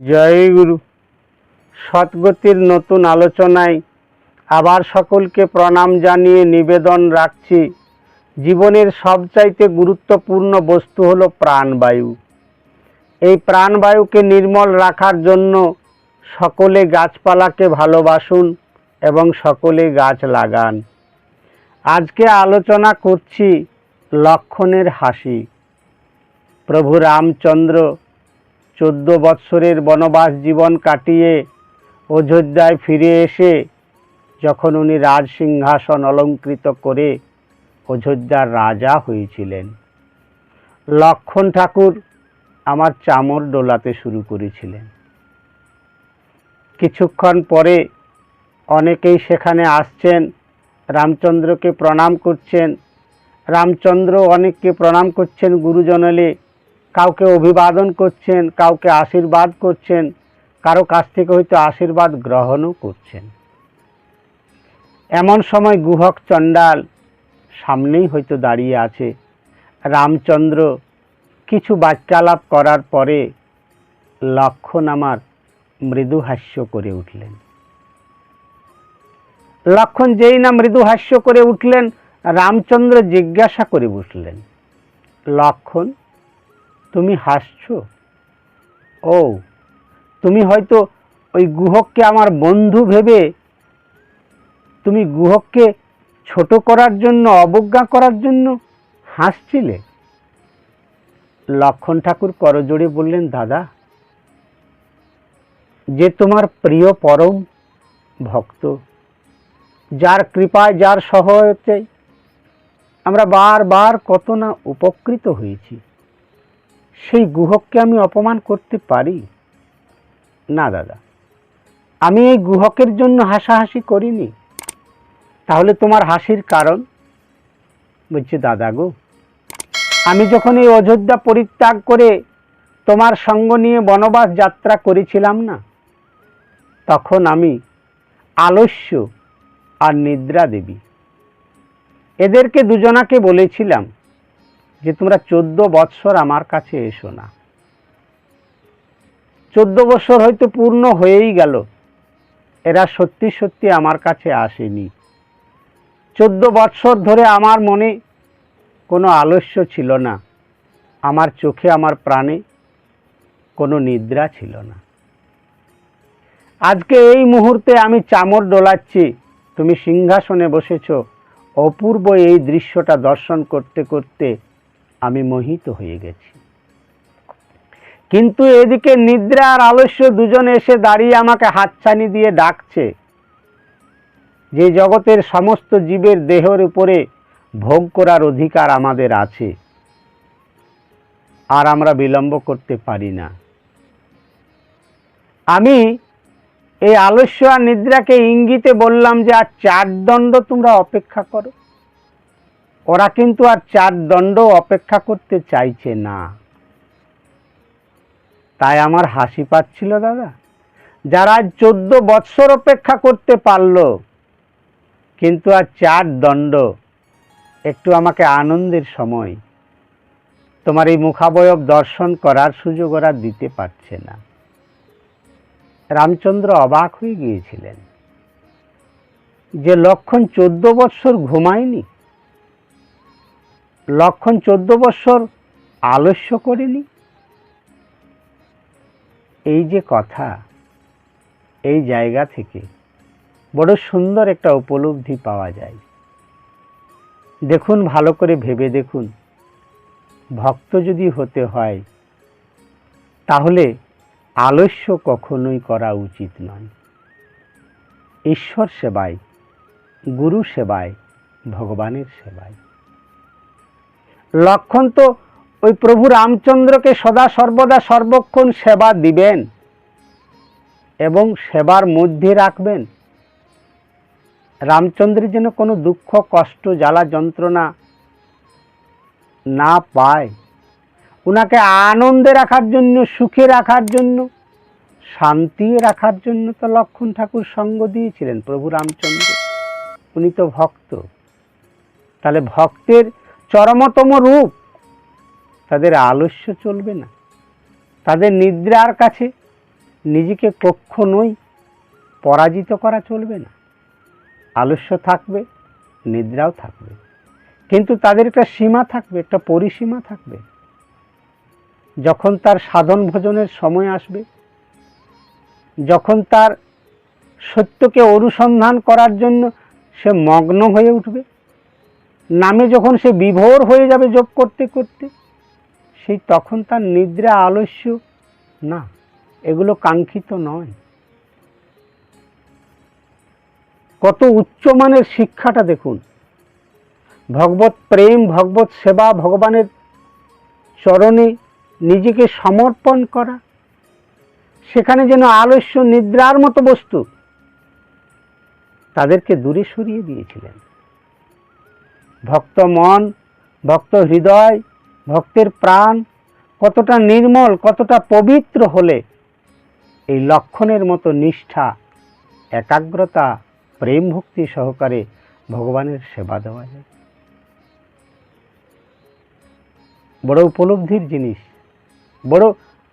জয় গুরু সৎগতির নতুন আলোচনায় আবার সকলকে প্রণাম জানিয়ে নিবেদন রাখছি। জীবনের সবচাইতে গুরুত্বপূর্ণ বস্তু হলো প্রাণবায়ু। এই প্রাণবায়ুকে নির্মল রাখার জন্য সকলে গাছপালাকে ভালোবাসুন এবং সকলে গাছ লাগান। আজকে আলোচনা করছি লক্ষণের হাসি। প্রভু রামচন্দ্র চোদ্দ বৎসরের বনবাস জীবন কাটিয়ে অযোধ্যায় ফিরে এসে যখন উনি রাজ সিংহাসন অলঙ্কৃত করে অযোধ্যার রাজা হয়েছিলেন। লক্ষণ ঠাকুর আমার চামর ডোলাতে শুরু করেছিলেন। কিছুক্ষণ পরে অনেকেই সেখানে আসছেন, রামচন্দ্রকে প্রণাম করছেন। রামচন্দ্র অনেককে প্রণাম করছেন গুরুজনলে। কাউকে অভিবাদন করছেন, কাউকে আশীর্বাদ করছেন, কারও কাছ থেকে হয়তো আশীর্বাদ গ্রহণও করছেন। এমন সময় গুহক চণ্ডাল সামনেই হয়তো দাঁড়িয়ে আছে। রামচন্দ্র কিছু বাক্যালাপ করার পরে লক্ষণ আমার মৃদু হাস্য করে উঠলেন। লক্ষণ যেই না মৃদু হাস্য করে উঠলেন, রামচন্দ্র জিজ্ঞাসা করে উঠলেন লক্ষণ তুমি হাসছো? ও, তুমি হয়তো ওই গুহককে আমার বন্ধু ভেবে তুমি গুহককে ছোট করার জন্য, অবজ্ঞা করার জন্য হাসছিলে? লক্ষণ ঠাকুর করজোড়ে বললেন, দাদা, যে তোমার প্রিয় পরম ভক্ত, যার কৃপায়, যার সহায়তায় আমরা বারবার কত না উপকৃত হয়েছি সেই গুহককে আমি অপমান করতে পারি? না, দাদা। আমি এই গুহকের জন্য হাসাহাসি করিনি। তাহলে তোমার হাসির কারণ? বলছে, দাদা গো, আমি যখন এই অযোধ্যা পরিত্যাগ করে তোমার সঙ্গ নিয়ে বনবাস যাত্রা করেছিলাম না, তখন আমি আলস্য আর নিদ্রা দেবী এদেরকে দুজনাকে বলেছিলাম যে তোমরা চোদ্দ বৎসর আমার কাছে এসো না। চোদ্দ বছর হয়তো পূর্ণ হয়েই গেল। এরা সত্যি সত্যি আমার কাছে আসেনি। চোদ্দ বৎসর ধরে আমার মনে কোনো আলস্য ছিল না। আমার চোখে আমার প্রাণে কোনো নিদ্রা ছিল না। আজকে এই মুহূর্তে আমি চামর ডোলাচ্ছি। তুমি সিংহাসনে বসেছ। অপূর্ব এই দৃশ্যটা দর্শন করতে করতে আমি মোহিত হয়ে গেছি। কিন্তু এদিকে নিদ্রা আর আলস্য দুজন এসে দাঁড়িয়ে আমাকে হাতছানি দিয়ে ডাকছে। যে জগতের সমস্ত জীবের দেহের উপরে ভোগ করার অধিকার আমাদের আছে। আর আমরা বিলম্ব করতে পারি না। আমি এই আলস্য আর নিদ্রাকে ইঙ্গিতে বললাম যে আর চার দণ্ড তোমরা অপেক্ষা করো। ওরা কিন্তু আর চার দণ্ড অপেক্ষা করতে চাইছে না। তাই আমার হাসি পাচ্ছিল দাদা। যারা চোদ্দ বৎসর অপেক্ষা করতে পারল, কিন্তু আর চার দণ্ড। একটু আমাকে আনন্দের সময়। তোমার এই মুখাবয়ব দর্শন করার সুযোগ ওরা দিতে পারছে না। রামচন্দ্র অবাক হয়ে গিয়েছিলেন। যে লক্ষণ চোদ্দ বৎসর ঘুমায়নি? লক্ষণ চোদ্দ বৎসর আলস্য করেনি? এই যে কথা, এই জায়গা থেকে বড় সুন্দর একটা উপলব্ধি পাওয়া যায়। দেখুন, ভালো করে ভেবে দেখুন। ভক্ত যদি হতে হয়, তাহলে আলস্য কখনোই করা উচিত নয়। ঈশ্বর সেবায়, গুরু সেবায়, ভগবানের সেবায়। লক্ষণ তো ওই প্রভু রামচন্দ্রকে সদা সর্বদা সর্বক্ষণ সেবা দিবেন এবং সেবার মধ্যে রাখবেন। রামচন্দ্রের যেন কোনো দুঃখ, কষ্ট, জ্বালা, যন্ত্রণা না পায়। ওনাকে আনন্দে রাখার জন্য, সুখে রাখার জন্য শান্তি রাখার জন্য তো লক্ষণ ঠাকুর সঙ্গ দিয়েছিলেন প্রভু রামচন্দ্র। উনি তো ভক্ত। তাহলে ভক্তের চরমতম রূপ। তাদের আলস্য চলবে না। তাদের নিদ্রার কাছে নিজেকে কখনোই পরাজিত করা চলবে না। আলস্য থাকবে, নিদ্রাও থাকবে। কিন্তু তাদের একটা সীমা থাকবে, একটা পরিসীমা থাকবে। যখন তার সাধন ভোজনের সময় আসবে, যখন তার সত্যকে অনুসন্ধান করার জন্য সে মগ্ন হয়ে উঠবে নামে যখন সে বিভোর হয়ে যাবে জপ করতে করতে, সেই তখন তার নিদ্রা আলস্য। না, এগুলো কাঙ্ক্ষিত নয়। কত উচ্চমানের শিক্ষাটা দেখুন। ভগবত প্রেম, ভগবত সেবা, ভগবানের চরণে নিজেকে সমর্পণ করা। সেখানে যেন আলস্য, নিদ্রার মতো বস্তু। তাদেরকে দূরে সরিয়ে দিয়েছিলেন। ভক্ত মন, ভক্ত হৃদয়, ভক্তের প্রাণ, কতটা নির্মল, কতটা পবিত্র হলে এই লক্ষণের মতো নিষ্ঠা, একাগ্রতা, প্রেম ভক্তি সহকারে ভগবানের সেবা দেওয়া যায়। বড় উপলব্ধির জিনিস, বড়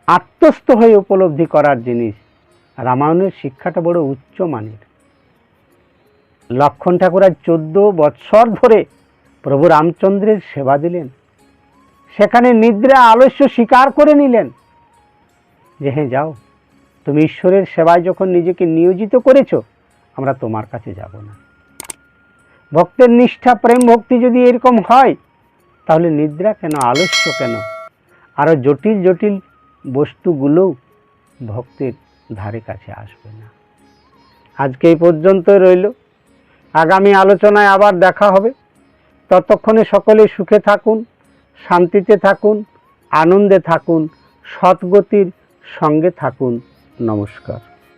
আত্মস্থ হয়ে উপলব্ধি করার জিনিস, রামায়ণের শিক্ষাটা বড় উচ্চ মানের। লক্ষণ ঠাকুর চোদ্দ বৎসর ধরে প্রভু রামচন্দ্রের সেবা দিলেন। সেখানে নিদ্রা আলস্য স্বীকার করে নিলেন। যে হ্যাঁ যাও। তুমি ঈশ্বরের সেবায় যখন নিজেকে নিয়োজিত করেছ, আমরা তোমার কাছে যাব না। ভক্তের নিষ্ঠা, প্রেম, ভক্তি যদি এরকম হয়, তাহলে নিদ্রা কেন, আলস্য কেন? আরও জটিল জটিল বস্তুগুলোও ভক্তের ধারে কাছে আসবে না। আজকে এই পর্যন্তই রইল। আগামী আলোচনায় আবার দেখা হবে। ততক্ষণে সকলে সুখে থাকুন শান্তিতে থাকুন আনন্দে থাকুন সৎগতির সঙ্গে থাকুন। নমস্কার।